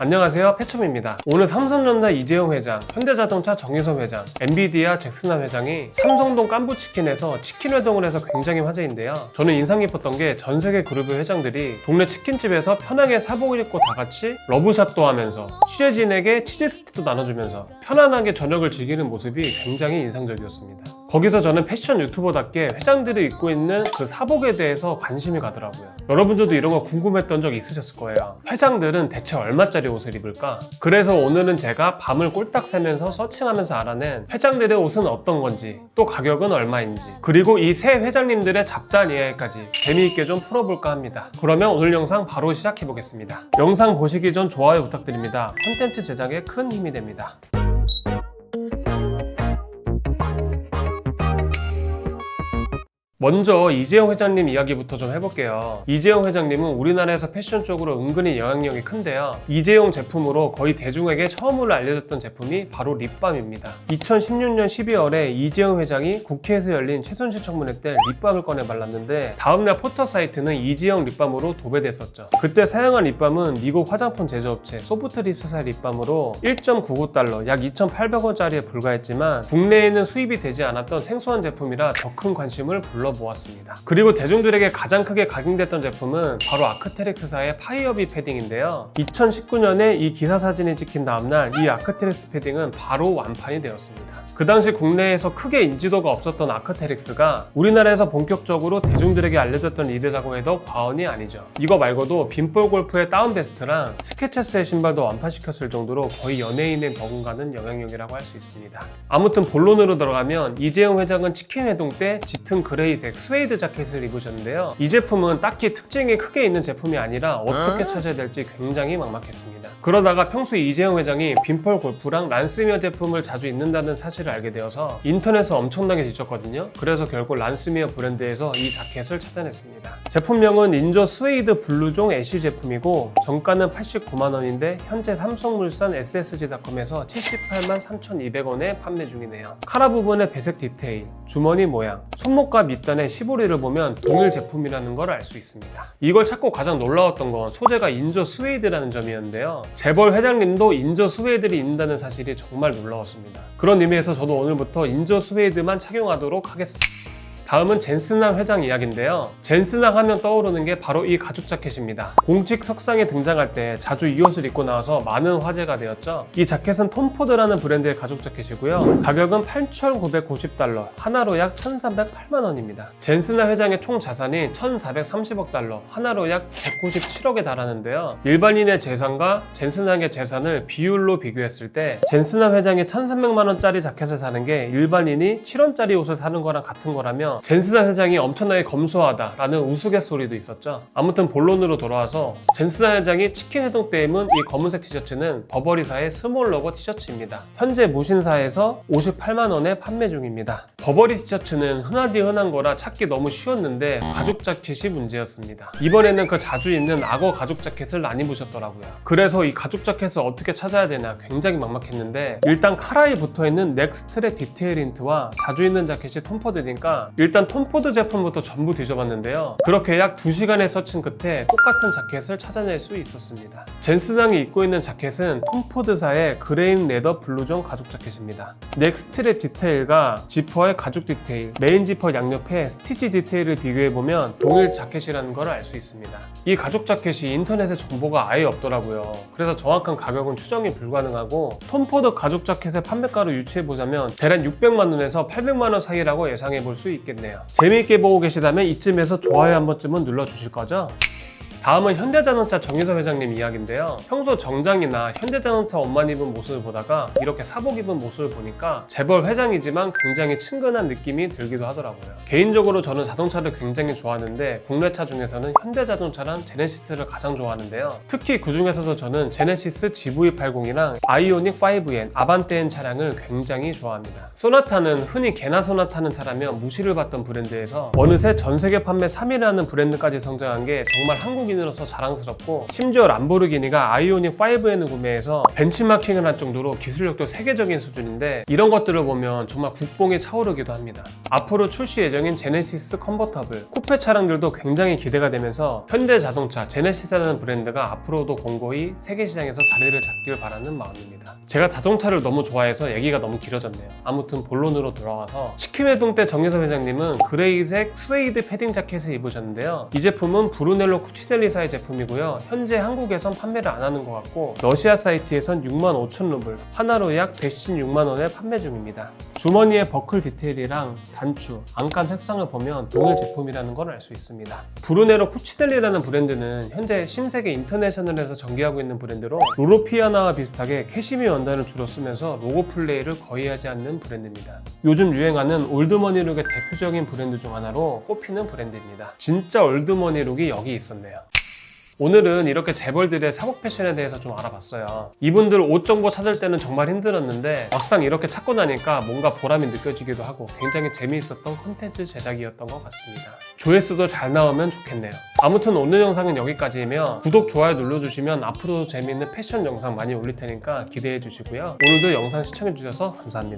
안녕하세요. 패첨입니다. 오늘 삼성전자 이재용 회장, 현대자동차 정유섭 회장, 엔비디아 잭슨한 회장이 삼성동 깐부치킨에서 치킨 회동을 해서 굉장히 화제인데요. 저는 인상 깊었던 게 전 세계 그룹의 회장들이 동네 치킨집에서 편하게 사복을 입고 다 같이 러브샷도 하면서 취재진에게 치즈스틱도 나눠주면서 편안하게 저녁을 즐기는 모습이 굉장히 인상적이었습니다 거기서 저는 패션 유튜버답게 회장들이 입고 있는 그 사복에 대해서 관심이 가더라고요. 여러분들도 이런 거 궁금했던 적 있으셨을 거예요. 회장들은 대체 얼마짜리 옷을 입을까? 그래서 오늘은 제가 밤을 꼴딱 새면서 서칭하면서 알아낸 회장들의 옷은 어떤 건지, 또 가격은 얼마인지, 그리고 이 새 회장님들의 잡다한 이야기까지 재미있게 좀 풀어볼까 합니다. 그러면 오늘 영상 바로 시작해 보겠습니다. 영상 보시기 전 좋아요 부탁드립니다. 콘텐츠 제작에 큰 힘이 됩니다. 먼저 이재용 회장님 이야기부터 좀 해볼게요. 이재용 회장님은 우리나라에서 패션 쪽으로 은근히 영향력이 큰데요. 이재용 제품으로 거의 대중에게 처음으로 알려졌던 제품이 바로 립밤입니다. 2016년 12월에 이재용 회장이 국회에서 열린 최순실 청문회 때 립밤을 꺼내 발랐는데 다음날 포털 사이트는 이재용 립밤으로 도배됐었죠. 그때 사용한 립밤은 미국 화장품 제조업체 소프트립스사 립밤으로 1.99달러 약 2,800원짜리에 불과했지만 국내에는 수입이 되지 않았던 생소한 제품이라 더 큰 관심을 불러 모았습니다. 그리고 대중들에게 가장 크게 각인됐던 제품은 바로 아크테릭스사의 파이어비 패딩인데요. 2019년에 이 기사 사진이 찍힌 다음날 이 아크테릭스 패딩은 바로 완판이 되었습니다. 그 당시 국내에서 크게 인지도가 없었던 아크테릭스가 우리나라에서 본격적으로 대중들에게 알려졌던 일이라고 해도 과언이 아니죠. 이거 말고도 빈볼 골프의 다운 베스트랑 스케체스의 신발도 완판시켰을 정도로 거의 연예인의 버금가는 영향력이라고 할 수 있습니다. 아무튼 본론으로 들어가면 이재용 회장은 치킨 회동 때 짙은 그레이색 스웨이드 자켓을 입으셨는데요. 이 제품은 딱히 특징이 크게 있는 제품이 아니라 어떻게 찾아야 될지 굉장히 막막했습니다. 그러다가 평소 이재용 회장이 빈폴 골프랑 란스미어 제품을 자주 입는다는 사실을 알게 되어서 인터넷에 엄청나게 뒤졌거든요. 그래서 결국 란스미어 브랜드에서 이 자켓을 찾아냈습니다. 제품명은 인조 스웨이드 블루종 애쉬 제품이고 정가는 89만 원인데 현재 삼성물산 SSG닷컴에서 78만 3,200원에 판매 중이네요. 카라 부분의 배색 디테일, 주머니 모양, 손목과 밑단의 시보리를 보면 동일 제품이라는 걸 알 수 있습니다. 이걸 찾고 가장 놀라웠던 건 소재가 인조 스웨이드라는 점이었는데요. 재벌 회장님도 인조 스웨이드를 입는다는 사실이 정말 놀라웠습니다. 그런 의미에서 저도 오늘부터 인조 스웨이드만 착용하도록 하겠습니다. 다음은 젠스낭 회장 이야기인데요. 젠스낭 하면 떠오르는 게 바로 이 가죽 자켓입니다. 공식 석상에 등장할 때 자주 이 옷을 입고 나와서 많은 화제가 되었죠. 이 자켓은 톰포드라는 브랜드의 가죽 자켓이고요. 가격은 8,990달러, 하나로 약 1,308만 원입니다. 젠스낭 회장의 총 자산이 1,430억 달러, 하나로 약 197억에 달하는데요. 일반인의 재산과 젠스낭의 재산을 비율로 비교했을 때 젠스낭 회장이 1,300만 원짜리 자켓을 사는 게 일반인이 7원짜리 옷을 사는 거랑 같은 거라며 젠스낭 회장이 엄청나게 검소하다라는 우스갯소리도 있었죠. 아무튼 본론으로 돌아와서 젠스낭 회장이 치킨 해동 때 입은 이 검은색 티셔츠는 버버리사의 스몰 로고 티셔츠입니다. 현재 무신사에서 58만 원에 판매 중입니다. 버버리 티셔츠는 흔하디 흔한 거라 찾기 너무 쉬웠는데 가죽 자켓이 문제였습니다. 이번에는 그 자주 입는 악어 가죽 자켓을 안 입으셨더라고요. 그래서 이 가죽 자켓을 어떻게 찾아야 되나 굉장히 막막했는데 일단 카라에 붙어 있는 넥스트랩 디테일 힌트와 자주 입는 자켓이 톰포드니까 일단 톰포드 제품부터 전부 뒤져봤는데요. 그렇게 약 2시간의 서칭 끝에 똑같은 자켓을 찾아낼 수 있었습니다. 젠스당이 입고 있는 자켓은 톰포드사의 그레인 레더 블루존 가죽 자켓입니다. 넥스트랩 디테일과 지퍼의 가죽 디테일, 메인 지퍼 양옆에 스티치 디테일을 비교해보면 동일 자켓이라는 걸 알 수 있습니다. 이 가죽 자켓이 인터넷에 정보가 아예 없더라고요. 그래서 정확한 가격은 추정이 불가능하고 톰포드 가죽 자켓의 판매가로 유추해보자면 대략 600만 원에서 800만 원 사이라고 예상해 볼 수 있 겠네요. 재미있게 보고 계시다면 이쯤에서 좋아요 한 번쯤은 눌러주실 거죠? 다음은 현대자동차 정유섭 회장님 이야기인데요. 평소 정장이나 현대자동차 옷만 입은 모습을 보다가 이렇게 사복 입은 모습을 보니까 재벌 회장이지만 굉장히 친근한 느낌이 들기도 하더라고요. 개인적으로 저는 자동차를 굉장히 좋아하는데 국내차 중에서는 현대자동차랑 제네시스를 가장 좋아하는데요. 특히 그 중에서도 저는 제네시스 GV80이랑 아이오닉 5N, 아반떼엔 차량을 굉장히 좋아합니다. 소나타는 흔히 개나 소나 타는 차라며 무시를 받던 브랜드에서 어느새 전 세계 판매 3위라는 브랜드까지 성장한 게 정말 한국 한국인으로서 자랑스럽고 심지어 람보르기니가 아이오닉 5N을 구매해서 벤치마킹을 할 정도로 기술력도 세계적인 수준인데 이런 것들을 보면 정말 국뽕이 차오르기도 합니다. 앞으로 출시 예정인 제네시스 컨버터블, 쿠페 차량들도 굉장히 기대가 되면서 현대자동차 제네시스라는 브랜드가 앞으로도 공고히 세계 시장에서 자리를 잡길 바라는 마음입니다. 제가 자동차를 너무 좋아해서 얘기가 너무 길어졌네요. 아무튼 본론으로 돌아와서 치킨회동 때 정유섭 회장님은 그레이색 스웨이드 패딩 자켓을 입으셨는데요. 이 제품은 브루넬로 쿠치넬 리사의 제품이고요. 현재 한국에선 판매를 안 하는 것 같고 러시아 사이트에선 6만 5천 루블, 하나로 약 116만 원에 판매 중입니다. 주머니의 버클 디테일이랑 단추, 안감 색상을 보면 동일 제품이라는 걸 알 수 있습니다. 브루네로 쿠치넬리라는 브랜드는 현재 신세계 인터내셔널에서 전개하고 있는 브랜드로 로로피아나와 비슷하게 캐시미 원단을 주로 쓰면서 로고 플레이를 거의 하지 않는 브랜드입니다. 요즘 유행하는 올드머니 룩의 대표적인 브랜드 중 하나로 꼽히는 브랜드입니다. 진짜 올드머니 룩이 여기 있었네요. 오늘은 이렇게 재벌들의 사복 패션에 대해서 좀 알아봤어요. 이분들 옷 정보 찾을 때는 정말 힘들었는데 막상 이렇게 찾고 나니까 뭔가 보람이 느껴지기도 하고 굉장히 재미있었던 컨텐츠 제작이었던 것 같습니다. 조회수도 잘 나오면 좋겠네요. 아무튼 오늘 영상은 여기까지이며 구독, 좋아요 눌러주시면 앞으로도 재미있는 패션 영상 많이 올릴 테니까 기대해 주시고요. 오늘도 영상 시청해 주셔서 감사합니다.